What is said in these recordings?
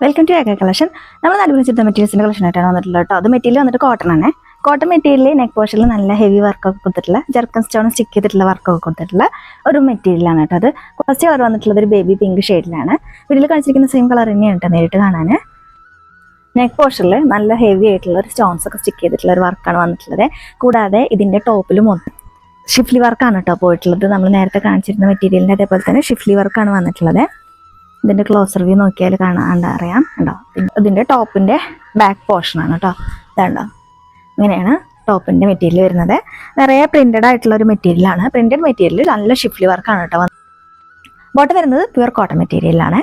Welcome to ഏക collection നമ്മൾ നടുവിൽ മെറ്റീരിയൽസിന്റെ ആയിട്ടാണ് വന്നിട്ടുള്ളത് കേട്ടോ. അത് മെറ്റീരിയൽ വന്നിട്ട് കോട്ടൺ ആണ്. കോട്ടൺ മെറ്റീരിയൽ നെക്ക് പോഷനിൽ നല്ല ഹെവി വർക്കൊക്കെ കൊടുത്തിട്ടുള്ള ജർക്കൻ സ്റ്റോൺ സ്റ്റിക്ക് ചെയ്തിട്ടുള്ള വർക്കൊക്കെ കൊടുത്തിട്ടുള്ള ഒരു മെറ്റീരിയലാണ് കേട്ടോ അത്. ഫസ്റ്റ് കളർ വന്നിട്ടുള്ളത് ഒരു ബേബി പിങ്ക് ഷെയ്ഡിലാണ് വീട്ടിൽ കാണിച്ചിരിക്കുന്ന സെയിം കളർ തന്നെയാണ് കേട്ടോ നേരിട്ട് കാണാൻ നെക്ക് പോർഷനിൽ നല്ല ഹെവി ആയിട്ടുള്ള ഒരു സ്റ്റോൺസ് ഒക്കെ സ്റ്റിക്ക് ചെയ്തിട്ടുള്ള ഒരു വർക്കാണ് വന്നിട്ടുള്ളത്. കൂടാതെ ഇതിന്റെ ടോപ്പിലും ഷിഫ്ലി വർക്കാണ് കേട്ടോ പോയിട്ടുള്ളത്. നമ്മൾ നേരത്തെ കാണിച്ചിരുന്ന മെറ്റീരിയലിന്റെ അതേപോലെ തന്നെ ഷിഫ്ലി വർക്കാണ് വന്നിട്ടുള്ളത്. ഇതിന്റെ ക്ലോസർ വ്യൂ നോക്കിയാൽ കാണാണ്ട് അറിയാം ഉണ്ടോ ഇതിന്റെ ടോപ്പിന്റെ ബാക്ക് പോർഷൻ ആണ് കേട്ടോ ഇതാണ്ടോ? ഇങ്ങനെയാണ് ടോപ്പിന്റെ മെറ്റീരിയൽ വരുന്നത്. നിറയെ പ്രിന്റഡ് ആയിട്ടുള്ള ഒരു മെറ്റീരിയലാണ് പ്രിന്റഡ് മെറ്റീരിയൽ നല്ല ഷിഫ്ലി വർക്കാണ് കേട്ടോ ബോട്ടം വരുന്നത് പ്യുവർ കോട്ടൺ മെറ്റീരിയലാണ്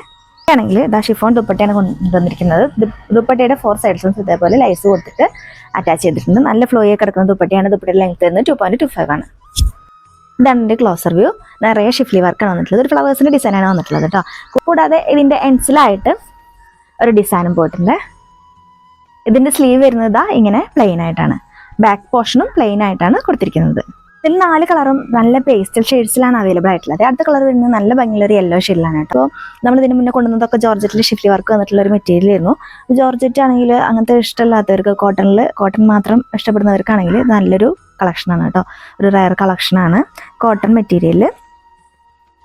ആണെങ്കിൽ ഇതാ ഷിഫോൺ ദുപ്പട്ടയാണ് കൊണ്ടുവന്നിരിക്കുന്നത് ദുപ്പട്ടയുടെ ഫോർ സൈഡ്സും ഇതേപോലെ ലൈസ് കൊടുത്തിട്ട് അറ്റാച്ച് ചെയ്തിട്ടുണ്ട്. നല്ല ഫ്ലോയൊക്കെ കിടക്കുന്ന ദുപ്പട്ടയാണ്. ദുപ്പട്ടയുടെ ലെങ്ത് വരുന്നത് ടു പോയിന്റ് ടു ഫൈവ് ആണ്. ഇതാണ് എന്റെ ക്ലോസർ വ്യൂ നിറയെ ഷിഫ്ലി വർക്കാണ് വന്നിട്ടുള്ളത്. ഒരു ഫ്ലവേഴ്സിന്റെ ഡിസൈനാണ് വന്നിട്ടുള്ളത് കേട്ടോ കൂടാതെ ഇതിന്റെ എൻസിലായിട്ട് ഒരു ഡിസൈനും പോയിട്ടുണ്ട്. ഇതിന്റെ സ്ലീവ് വരുന്നത് ഇതാ ഇങ്ങനെ പ്ലെയിൻ ആയിട്ടാണ്. ബാക്ക് പോർഷനും പ്ലെയിൻ ആയിട്ടാണ് കൊടുത്തിരിക്കുന്നത്. ഇതിൽ നാല് കളറും നല്ല പേസ്റ്റൽ ഷെയ്ഡ്സിലാണ് അവൈലബിൾ ആയിട്ടുള്ളത്. അടുത്ത കളർ വരുന്നത് നല്ല ഭംഗിയുള്ള ഒരു യെല്ലോ ഷെയ്ഡിലാണ് കേട്ടോ. നമ്മൾ ഇതിന് മുന്നേ കൊണ്ടുവന്നതൊക്കെ ജോർജറ്റിൽ ഷിഫ്റ്റ് വർക്ക് വന്നിട്ടുള്ള ഒരു മെറ്റീരിയൽ ആയിരുന്നു. ജോർജറ്റ് ആണെങ്കിൽ അങ്ങനത്തെ ഇഷ്ടമില്ലാത്തവർക്ക് കോട്ടണിൽ കോട്ടൺ മാത്രം ഇഷ്ടപ്പെടുന്നവർക്കാണെങ്കിൽ നല്ലൊരു കളക്ഷനാണ് കേട്ടോ. ഒരു റയർ കളക്ഷനാണ് കോട്ടൺ മെറ്റീരിയൽ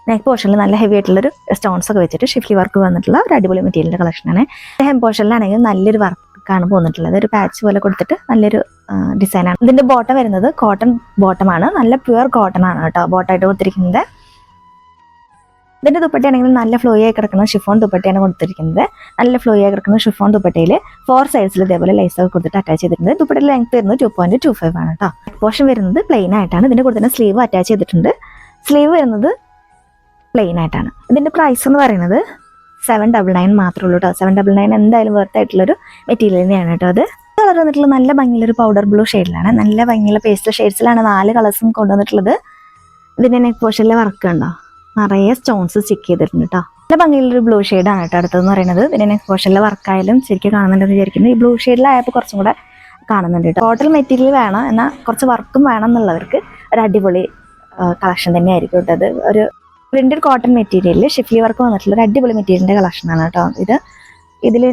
നെക്ക് പോർഷനിൽ നല്ല ഹെവി ആയിട്ടുള്ളൊരു സ്റ്റോൺസ് ഒക്കെ വെച്ചിട്ട് ഷിഫ്ലി വർക്ക് വന്നിട്ടുള്ള ഒരു അടിപൊളി മെറ്റീരിയലിന്റെ കളക്ഷനാണ് ഹെം പോർഷനിലാണെങ്കിൽ നല്ലൊരു വർക്കാണ് പോന്നിട്ടുള്ളത്. ഒരു പാച്ച് പോലെ കൊടുത്തിട്ട് നല്ലൊരു ഡിസൈനാണ് ഇതിന്റെ ബോട്ടം വരുന്നത് കോട്ടൺ ബോട്ടമാണ് നല്ല പ്യുവർ കോട്ടൺ ആണ് കേട്ടോ ബോട്ടമായിട്ട് കൊടുത്തിരിക്കുന്നത്. ഇതിന്റെ ദുപ്പട്ടയാണെങ്കിൽ നല്ല ഫ്ലോ ആയി കിടക്കുന്ന ഷിഫോൺ ദുപ്പട്ടയാണ് കൊടുത്തിരിക്കുന്നത്. നല്ല ഫ്ലോ ആയി കിടക്കുന്ന ഷിഫോൺ ദുപ്പട്ടയിൽ ഫോർ സൈഡ്സിൽ ഇതേപോലെ ലൈസ് ഒക്കെ കൊടുത്തിട്ട് അറ്റാച്ച് ചെയ്തിട്ടുണ്ട്. ദുപ്പട്ടയുടെ ലെങ്ത് വരുന്നത് ടു പോയിന്റ് ടു ഫൈവ് ആണ് കേട്ടോ. പോർഷൻ വരുന്നത് പ്ലെയിൻ ആയിട്ടാണ്. ഇതിന്റെ കൂടെ തന്നെ സ്ലീവ് അറ്റാച്ച് ചെയ്തിട്ടുണ്ട്. സ്ലീവ് വരുന്നത് പ്ലെയിൻ ആയിട്ടാണ്. ഇതിന്റെ പ്രൈസ് എന്ന് പറയുന്നത് സെവൻ ഡബിൾ നയൻ മാത്രമേ ഉള്ളൂ കേട്ടോ സെവൻ ഡബിൾ നയൻ എന്തായാലും വർത്ത് ആയിട്ടുള്ളൊരു മെറ്റീരിയൽ തന്നെയാണ് കേട്ടോ അത്. കളർ വന്നിട്ടുള്ള നല്ല ഭംഗിയുള്ള ഒരു പൗഡർ ബ്ലൂ ഷെയ്ഡിലാണ് നല്ല ഭംഗിയുള്ള പേസ്റ്റൽ ഷെയ്ഡ്സിലാണ് നാല് കളേഴ്സും കൊണ്ടുവന്നിട്ടുള്ളത്. ഇതിന്റെ നെക്ക് പോർഷനിലെ വർക്ക് ഉണ്ടോ? നിറയെ സ്റ്റോൺസ് സ്റ്റിക്ക് ചെയ്തിട്ടുണ്ട് കേട്ടോ നല്ല ഭംഗിയുള്ള ഒരു ബ്ലൂ ഷെയ്ഡാണ് കേട്ടോ അടുത്തതെന്ന് പറയുന്നത്. ഇതിന്റെ നെക്ക് പോർഷനിലെ വർക്കായാലും ശരിക്കും കാണുന്നുണ്ടെന്ന് വിചാരിക്കുന്നു. ഈ ബ്ലൂ ഷെയ്ഡിലായപ്പോൾ കുറച്ചും കൂടെ കാണുന്നുണ്ട് കേട്ടോ ടോട്ടൽ മെറ്റീരിയൽ വേണം. എന്നാൽ കുറച്ച് വർക്കും വേണം എന്നുള്ളവർക്ക് ഒരു അടിപൊളി കളക്ഷൻ തന്നെയായിരിക്കും കേട്ടോ അത്. ഒരു പ്രിന്റഡ് കോട്ടൺ മെറ്റീരിയലിൽ ഷിഫ്ലി വർക്ക് വന്നിട്ടുള്ള ഒരു അടിപൊളി മെറ്റീരിയലിന്റെ കളക്ഷനാണ് കേട്ടോ ഇത്. ഇതിൽ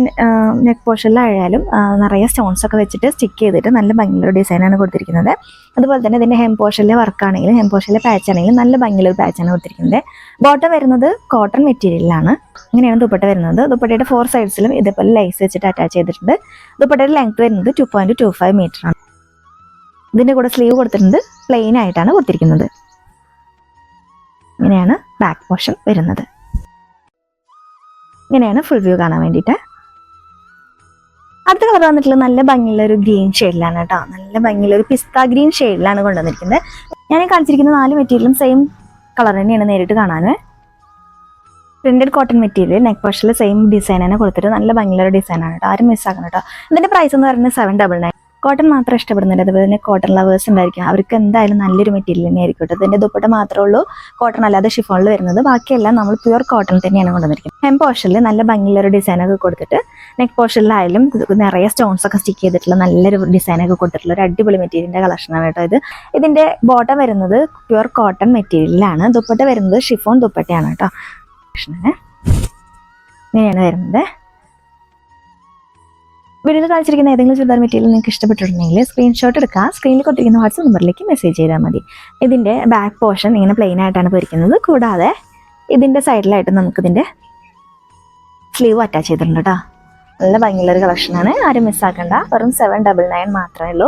നെക്ക് പോർഷനിലായാലും നിറയെ സ്റ്റോൺസ് ഒക്കെ വെച്ചിട്ട് സ്റ്റിക്ക് ചെയ്തിട്ട് നല്ല ഭംഗിയുള്ള ഡിസൈനാണ് കൊടുത്തിരിക്കുന്നത്. അതുപോലെ തന്നെ ഇതിന്റെ ഹെം പോർഷനിലെ വർക്കാണെങ്കിലും ഹെം പോർഷനിലെ പാച്ച് ആണെങ്കിലും നല്ല ഭംഗിയുള്ള ഒരു പാച്ചാണ് കൊടുത്തിരിക്കുന്നത്. ബോട്ടം വരുന്നത് കോട്ടൺ മെറ്റീരിയലാണ് ഇങ്ങനെയാണ് ദുപ്പട്ട വരുന്നത്. ദുപ്പട്ടയുടെ ഫോർ സൈഡ്സിലും ഇതേപോലെ ലൈസ് വെച്ചിട്ട് അറ്റാച്ച് ചെയ്തിട്ടുണ്ട്. ദുപ്പട്ടയുടെ ലെങ്ത് വരുന്നത് ടു മീറ്റർ ആണ്. ഇതിന്റെ കൂടെ സ്ലീവ് കൊടുത്തിട്ടുണ്ട് പ്ലെയിൻ ആയിട്ടാണ് കൊടുത്തിരിക്കുന്നത്. ഇങ്ങനെയാണ് ബാക്ക് പോർഷൻ വരുന്നത്. ഇങ്ങനെയാണ് ഫുൾ വ്യൂ കാണാൻ വേണ്ടിയിട്ട്. അടുത്ത കളർ വന്നിട്ടുള്ള നല്ല ഭംഗിയുള്ള ഒരു ഗ്രീൻ ഷെയ്ഡിലാണ് കേട്ടോ. നല്ല ഭംഗിയുള്ള ഒരു പിസ്ത ഗ്രീൻ ഷെയ്ഡിലാണ് കൊണ്ടുവന്നിരിക്കുന്നത്. ഞാൻ കാണിച്ചിരിക്കുന്ന നാല് മെറ്റീരിയലും സെയിം കളർ തന്നെയാണ് നേരിട്ട് കാണാൻ പ്രിന്റഡ് കോട്ടൺ മെറ്റീരിയൽ നെക്ക് പോർഷനിൽ സെയിം ഡിസൈൻ തന്നെ കൊടുത്തിട്ട് നല്ല ഭംഗിയുള്ള ഡിസൈനാണ് കേട്ടോ. ആരും മിസ്സാക്കണം കേട്ടോ. ഇതിന്റെ പ്രൈസ് എന്ന് പറയുന്നത് സെവൻ ഡബിൾ നയൻ കോട്ടൺ മാത്രം ഇഷ്ടപ്പെടുന്നില്ല. അതുപോലെ തന്നെ കോട്ടൺ ലവേഴ്സ് ഉണ്ടായിരിക്കും. അവർക്ക് എന്തായാലും നല്ലൊരു മെറ്റീരിയൽ തന്നെ ആയിരിക്കും കേട്ടോ ദുപ്പട്ട മാത്രമേ ഉള്ളൂ കോട്ടൺ അല്ലാതെ ഷിഫോണിൽ വരുന്നത്. ബാക്കിയെല്ലാം നമ്മൾ പ്യുവർ കോട്ടൺ തന്നെയാണ് കൊണ്ടുവന്നിരിക്കുന്നത്. ഹെം പോർഷനിൽ നല്ല ഭംഗിയുള്ള ഡിസൈനൊക്കെ കൊടുത്തിട്ട് നെക്ക് പോർഷനിലായാലും നിറയെ സ്റ്റോൺസ് ഒക്കെ സ്റ്റിക്ക് ചെയ്തിട്ടുള്ള നല്ലൊരു ഡിസൈനൊക്കെ കൊടുത്തിട്ടുള്ള ഒരു അടിപൊളി മെറ്റീരിയലിന്റെ കളക്ഷനാണ് കേട്ടോ ഇത്. ഇതിന്റെ ബോട്ടം വരുന്നത് പ്യുവർ കോട്ടൺ മെറ്റീരിയലാണ് ദുപ്പട്ട വരുന്നത് ഷിഫോൺ ദുപ്പട്ടയാണ് കേട്ടോ. കളക്ഷനാണ് ഇങ്ങനെയാണ് വരുന്നത്. വീഡിയോയിൽ കാണിച്ചിരിക്കുന്ന ഏതെങ്കിലും ചുരിദാർ മെറ്റീരിയൽ നിങ്ങൾക്ക് ഇഷ്ടപ്പെട്ടിട്ടുണ്ടെങ്കിൽ സ്ക്രീൻഷോട്ട് എടുക്കുക. സ്ക്രീനിൽ കൊടുത്തിരിക്കുന്ന വാട്സപ്പ് നമ്പറിലേക്ക് മെസ്സേജ് ചെയ്താൽ മതി. ഇതിന്റെ ബാക്ക് പോർഷൻ ഇങ്ങനെ പ്ലെയിൻ ആയിട്ടാണ് പോയിരിക്കുന്നത് കൂടാതെ ഇതിന്റെ സൈഡിലായിട്ട് നമുക്ക് ഇതിന്റെ സ്ലീവ് അറ്റാച്ച് ചെയ്തിട്ടുണ്ട് കേട്ടോ നല്ല ഭംഗിയുള്ളൊരു കളക്ഷനാണ് ആരും മിസ്സാക്കണ്ട വെറും സെവൻ ഡബിൾ നയൻ മാത്രമേ ഉള്ളൂ.